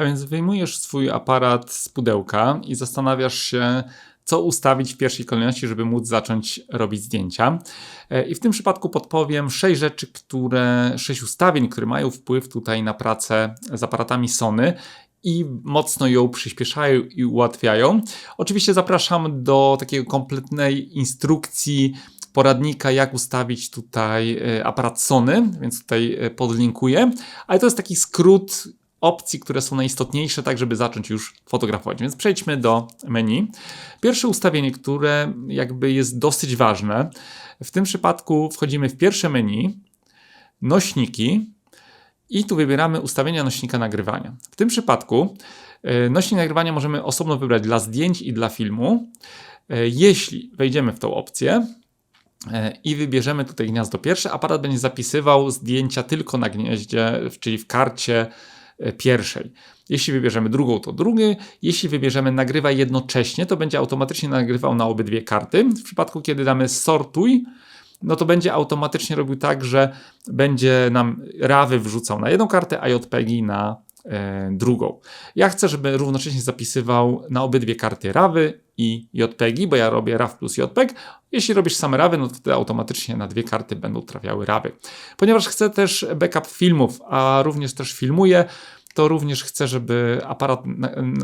A więc wyjmujesz swój aparat z pudełka i zastanawiasz się, co ustawić w pierwszej kolejności, żeby móc zacząć robić zdjęcia. E, I w tym przypadku podpowiem sześć rzeczy, które, sześć ustawień, które mają wpływ tutaj na pracę z aparatami Sony i mocno ją przyspieszają i ułatwiają. Oczywiście zapraszam do takiego kompletnej instrukcji poradnika, jak ustawić tutaj e, aparat Sony, więc tutaj e, podlinkuję. Ale to jest taki skrót opcji, które są najistotniejsze, tak żeby zacząć już fotografować. Więc przejdźmy do menu. Pierwsze ustawienie, które jakby jest dosyć ważne. W tym przypadku wchodzimy w pierwsze menu, nośniki i tu wybieramy ustawienia nośnika nagrywania. W tym przypadku e, nośnik nagrywania możemy osobno wybrać dla zdjęć i dla filmu. Jeśli wejdziemy w tą opcję, E, i wybierzemy tutaj gniazdo pierwsze, aparat będzie zapisywał zdjęcia tylko na gnieździe, czyli w karcie e, pierwszej. Jeśli wybierzemy drugą, to drugi. Jeśli wybierzemy nagrywa jednocześnie, to będzie automatycznie nagrywał na obydwie karty. W przypadku, kiedy damy sortuj, no to będzie automatycznie robił tak, że będzie nam rawy wrzucał na jedną kartę, a JPEGi na e, drugą. Ja chcę, żeby równocześnie zapisywał na obydwie karty rawy i JPEGi, bo ja robię RAW plus JPEG. Jeśli robisz same RAWy, no to wtedy automatycznie na dwie karty będą trafiały RAWy. Ponieważ chcę też backup filmów, a również też filmuję, to również chcę, żeby aparat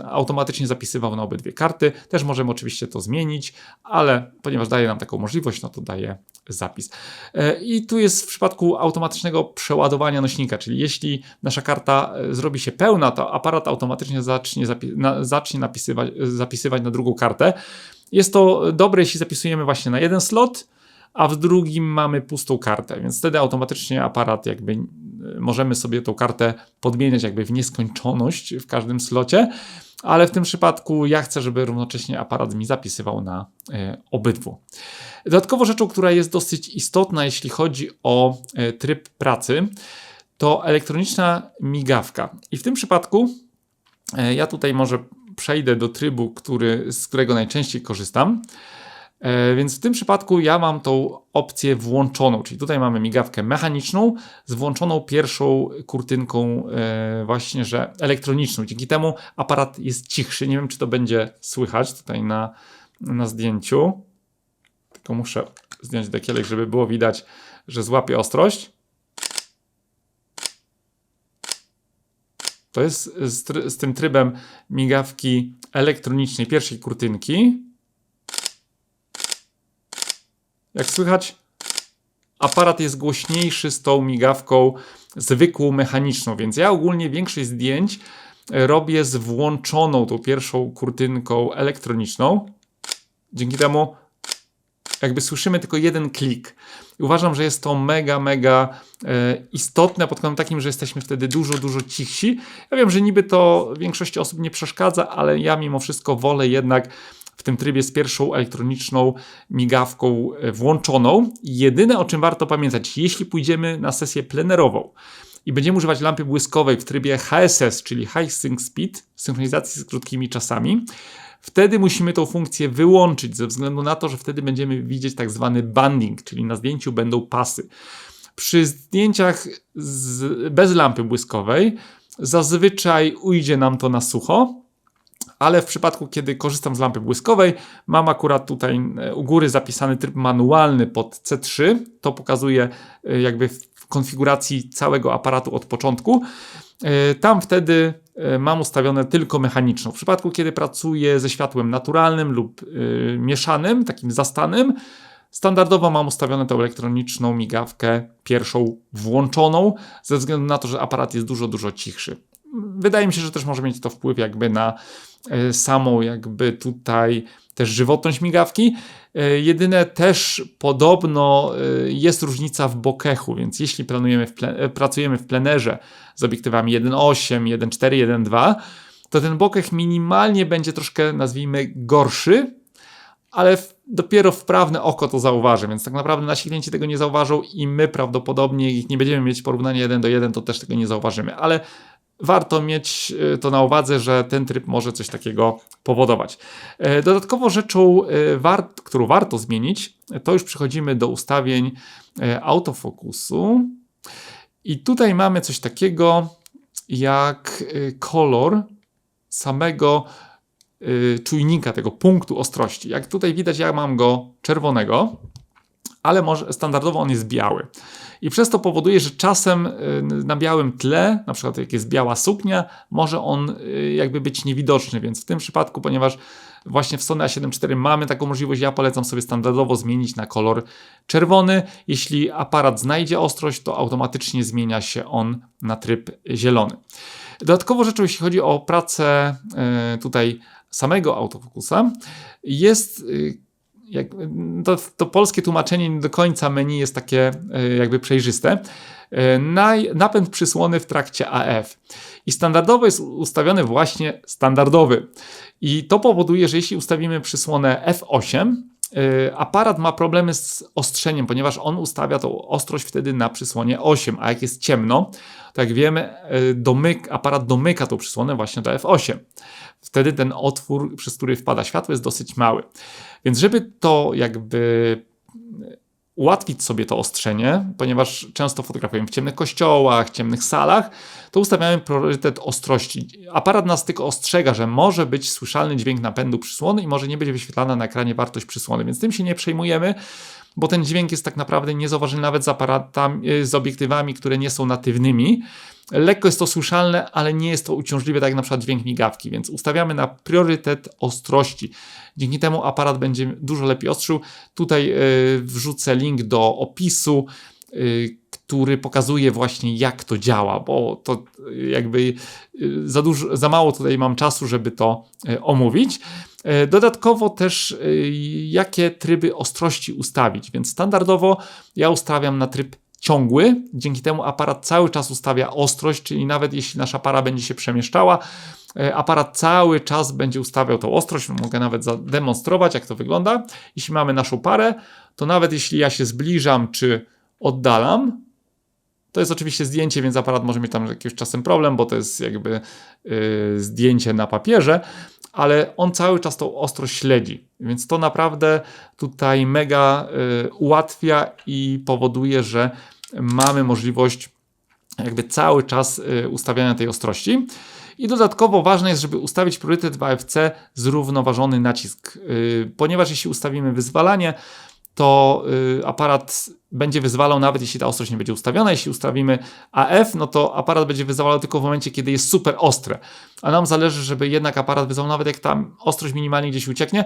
automatycznie zapisywał na obydwie karty. Też możemy oczywiście to zmienić, ale ponieważ daje nam taką możliwość, no to daje zapis. E, I tu jest w przypadku automatycznego przeładowania nośnika, czyli jeśli nasza karta e, zrobi się pełna, to aparat automatycznie zacznie, zapi na, zacznie napisywać, zapisywać na drugą kartę. Jest to dobre, jeśli zapisujemy właśnie na jeden slot, a w drugim mamy pustą kartę, więc wtedy automatycznie aparat jakby możemy sobie tą kartę podmieniać jakby w nieskończoność w każdym slocie, ale w tym przypadku ja chcę, żeby równocześnie aparat mi zapisywał na y, obydwu. Dodatkowo rzeczą, która jest dosyć istotna, jeśli chodzi o y, tryb pracy, to elektroniczna migawka. I w tym przypadku y, ja tutaj może przejdę do trybu, który, z którego najczęściej korzystam. E, więc w tym przypadku ja mam tą opcję włączoną, czyli tutaj mamy migawkę mechaniczną z włączoną pierwszą kurtynką e, właśnie, że elektroniczną. Dzięki temu aparat jest cichszy. Nie wiem, czy to będzie słychać tutaj na, na zdjęciu. Tylko muszę zdjąć dekielek, żeby było widać, że złapie ostrość. To jest z, z tym trybem migawki elektronicznej pierwszej kurtynki. Jak słychać, aparat jest głośniejszy z tą migawką zwykłą mechaniczną, więc ja ogólnie większość zdjęć robię z włączoną tą pierwszą kurtynką elektroniczną. Dzięki temu jakby słyszymy tylko jeden klik. Uważam, że jest to mega, mega e, istotne pod kątem takim, że jesteśmy wtedy dużo, dużo cichsi. Ja wiem, że niby to większości osób nie przeszkadza, ale ja mimo wszystko wolę jednak w tym trybie z pierwszą elektroniczną migawką e, włączoną. Jedyne o czym warto pamiętać, jeśli pójdziemy na sesję plenerową i będziemy używać lampy błyskowej w trybie HSS, czyli High Sync Speed, synchronizacji z krótkimi czasami, wtedy musimy tą funkcję wyłączyć ze względu na to, że wtedy będziemy widzieć tak zwany banding, czyli na zdjęciu będą pasy. Przy zdjęciach z, bez lampy błyskowej zazwyczaj ujdzie nam to na sucho, ale w przypadku, kiedy korzystam z lampy błyskowej, mam akurat tutaj e, u góry zapisany tryb manualny pod C3. To pokazuje e, jakby w konfiguracji całego aparatu od początku. E, tam wtedy mam ustawione tylko mechaniczną. W przypadku, kiedy pracuję ze światłem naturalnym lub mieszanym, takim zastanym, Standardowo mam ustawioną tę elektroniczną migawkę pierwszą włączoną, ze względu na to, że aparat jest dużo, dużo cichszy. Wydaje mi się, że też może mieć to wpływ jakby na E, samą jakby tutaj też żywotność migawki. E, jedyne też podobno e, jest różnica w bokechu, więc jeśli planujemy w pracujemy w plenerze z obiektywami 1.8, 1.4, 1.2, to ten bokeh minimalnie będzie troszkę, nazwijmy, gorszy, ale w, dopiero wprawne oko to zauważy, więc tak naprawdę nasi klienci tego nie zauważą i my prawdopodobnie, ich nie będziemy mieć porównania 1 do 1, to też tego nie zauważymy, ale warto mieć e, to na uwadze, że ten tryb może coś takiego powodować. E, dodatkowo rzeczą, e, którą warto zmienić, to już przechodzimy do ustawień autofokusu. I tutaj mamy coś takiego, jak y, kolor samego y, czujnika, tego punktu ostrości. Jak tutaj widać, ja mam go czerwonego, ale może standardowo on jest biały. I przez to powoduje, że czasem y, na białym tle, na przykład jak jest biała suknia, może on jakby być niewidoczny, więc w tym przypadku, ponieważ właśnie w Sony A7 IV mamy taką możliwość, ja polecam sobie standardowo zmienić na kolor czerwony. Jeśli aparat znajdzie ostrość, to automatycznie zmienia się on na tryb zielony. Dodatkowo rzeczą, jeśli chodzi o pracę e, tutaj samego autofokusa, jest to, to, polskie tłumaczenie nie do końca menu jest takie e, jakby przejrzyste. napęd przysłony w trakcie AF. I standardowo jest ustawiony właśnie standardowy. I to powoduje, że jeśli ustawimy przysłonę F8, y, aparat ma problemy z ostrzeniem, ponieważ on ustawia tą ostrość wtedy na przysłonie 8, a jak jest ciemno, to jak wiemy, y, domyk, aparat domyka tą przysłonę właśnie do F8. Wtedy ten otwór, przez który wpada światło, jest dosyć mały. Więc żeby to jakby ułatwić sobie to ostrzenie, ponieważ często fotografujemy w ciemnych kościołach, ciemnych salach, to ustawiamy priorytet ostrości. Aparat nas tylko ostrzega, że może być słyszalny dźwięk napędu przysłony i może nie być wyświetlana na ekranie wartość przysłony, więc tym się nie przejmujemy, bo ten dźwięk jest tak naprawdę niezauważalny nawet z aparatami, z obiektywami, które nie są natywnymi. Lekko jest to słyszalne, ale nie jest to uciążliwe, tak jak na przykład dźwięk migawki, więc ustawiamy na priorytet ostrości. Dzięki temu aparat będzie dużo lepiej ostrzył. Tutaj yy, wrzucę link do opisu, yy, który pokazuje właśnie jak to działa, bo to jakby za, dużo, za mało tutaj mam czasu, żeby to omówić. Dodatkowo też jakie tryby ostrości ustawić, więc standardowo ja ustawiam na tryb ciągły. Dzięki temu aparat cały czas ustawia ostrość, czyli nawet jeśli nasza para będzie się przemieszczała, e, aparat cały czas będzie ustawiał tą ostrość. Mogę nawet zademonstrować, jak to wygląda. Jeśli mamy naszą parę, to nawet jeśli ja się zbliżam czy oddalam, to jest oczywiście zdjęcie, więc aparat może mieć tam jakimś czasem problem, bo to jest jakby yy, zdjęcie na papierze, ale on cały czas tą ostrość śledzi. Więc to naprawdę tutaj mega yy, ułatwia i powoduje, że mamy możliwość jakby cały czas y, ustawiania tej ostrości. I dodatkowo ważne jest, żeby ustawić priorytet w AFC zrównoważony nacisk, y, ponieważ jeśli ustawimy wyzwalanie, to y, aparat będzie wyzwalał nawet jeśli ta ostrość nie będzie ustawiona. Jeśli ustawimy AF, no to aparat będzie wyzwalał tylko w momencie, kiedy jest super ostre. A nam zależy, żeby jednak aparat wyzwalał nawet jak tam ostrość minimalnie gdzieś ucieknie.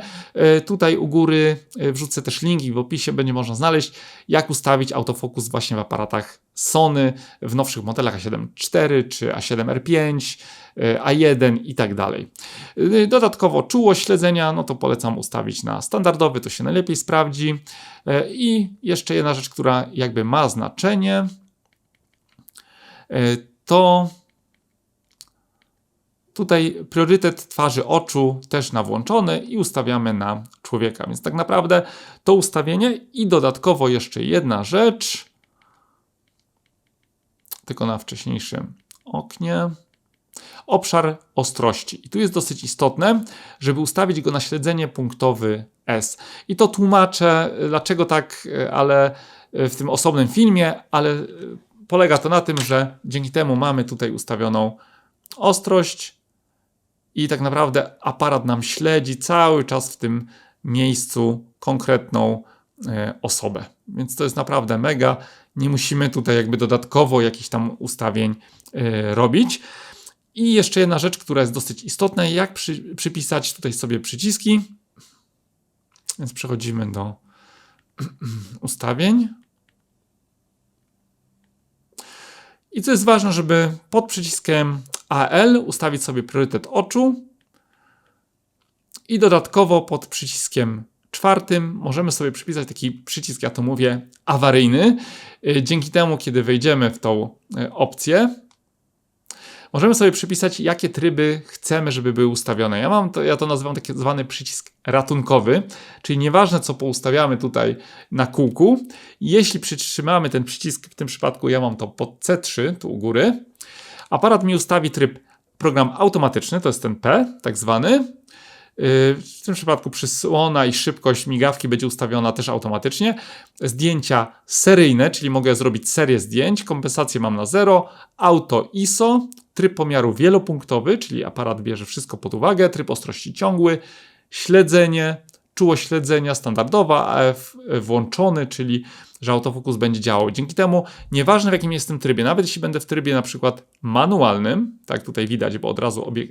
Y, tutaj u góry y, wrzucę też linki w opisie, będzie można znaleźć, jak ustawić autofokus właśnie w aparatach Sony w nowszych modelach A7 IV czy A7R5, A1 i tak dalej. Dodatkowo czułość śledzenia, no to polecam ustawić na standardowy, to się najlepiej sprawdzi. E, I jeszcze jedna rzecz, która jakby ma znaczenie, e, to tutaj priorytet twarzy oczu też na włączony i ustawiamy na człowieka. Więc tak naprawdę to ustawienie i dodatkowo jeszcze jedna rzecz, tylko na wcześniejszym oknie obszar ostrości. I tu jest dosyć istotne, żeby ustawić go na śledzenie punktowy S. I to tłumaczę, dlaczego tak, ale w tym osobnym filmie, ale polega to na tym, że dzięki temu mamy tutaj ustawioną ostrość i tak naprawdę aparat nam śledzi cały czas w tym miejscu konkretną e, osobę. Więc to jest naprawdę mega. Nie musimy tutaj jakby dodatkowo jakichś tam ustawień e, robić. I jeszcze jedna rzecz, która jest dosyć istotna, jak przy, przypisać tutaj sobie przyciski. Więc przechodzimy do ustawień. I co jest ważne, żeby pod przyciskiem AL ustawić sobie priorytet oczu i dodatkowo pod przyciskiem czwartym możemy sobie przypisać taki przycisk, ja to mówię, awaryjny. Dzięki temu, kiedy wejdziemy w tą e, opcję, możemy sobie przypisać, jakie tryby chcemy, żeby były ustawione. Ja mam to, ja to nazywam taki zwany przycisk ratunkowy, czyli nieważne co poustawiamy tutaj na kółku, jeśli przytrzymamy ten przycisk, w tym przypadku ja mam to pod C3, tu u góry, aparat mi ustawi tryb program automatyczny, to jest ten P, tak zwany, w tym przypadku przysłona i szybkość migawki będzie ustawiona też automatycznie. Zdjęcia seryjne, czyli mogę zrobić serię zdjęć, kompensację mam na 0, auto ISO, tryb pomiaru wielopunktowy, czyli aparat bierze wszystko pod uwagę, tryb ostrości ciągły, śledzenie, czułość śledzenia standardowa, AF włączony, czyli że autofokus będzie działał. Dzięki temu, nieważne w jakim jestem trybie, nawet jeśli będę w trybie na przykład manualnym, tak tutaj widać, bo od razu obie-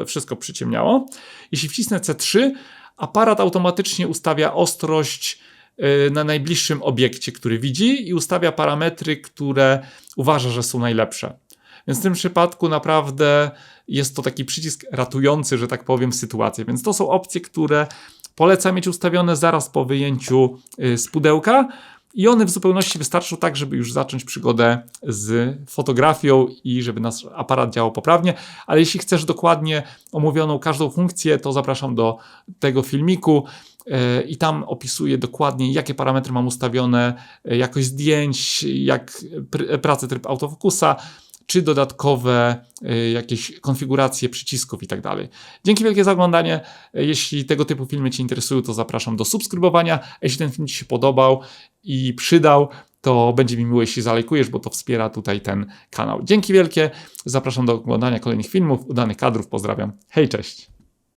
e, wszystko przyciemniało, jeśli wcisnę C3, aparat automatycznie ustawia ostrość e, na najbliższym obiekcie, który widzi i ustawia parametry, które uważa, że są najlepsze. Więc w tym przypadku naprawdę jest to taki przycisk ratujący, że tak powiem, sytuację. Więc to są opcje, które polecam mieć ustawione zaraz po wyjęciu y, z pudełka. I one w zupełności wystarczą tak, żeby już zacząć przygodę z fotografią i żeby nasz aparat działał poprawnie. Ale jeśli chcesz dokładnie omówioną każdą funkcję, to zapraszam do tego filmiku y, i tam opisuję dokładnie, jakie parametry mam ustawione, y, jakość zdjęć, jak pr- pracę tryb autofokusa, czy dodatkowe y, jakieś konfiguracje przycisków i tak dalej. Dzięki wielkie za oglądanie. Jeśli tego typu filmy Cię interesują, to zapraszam do subskrybowania. Jeśli ten film Ci się podobał i przydał, to będzie mi miło, jeśli zalajkujesz, bo to wspiera tutaj ten kanał. Dzięki wielkie. Zapraszam do oglądania kolejnych filmów, udanych kadrów. Pozdrawiam. Hej, cześć.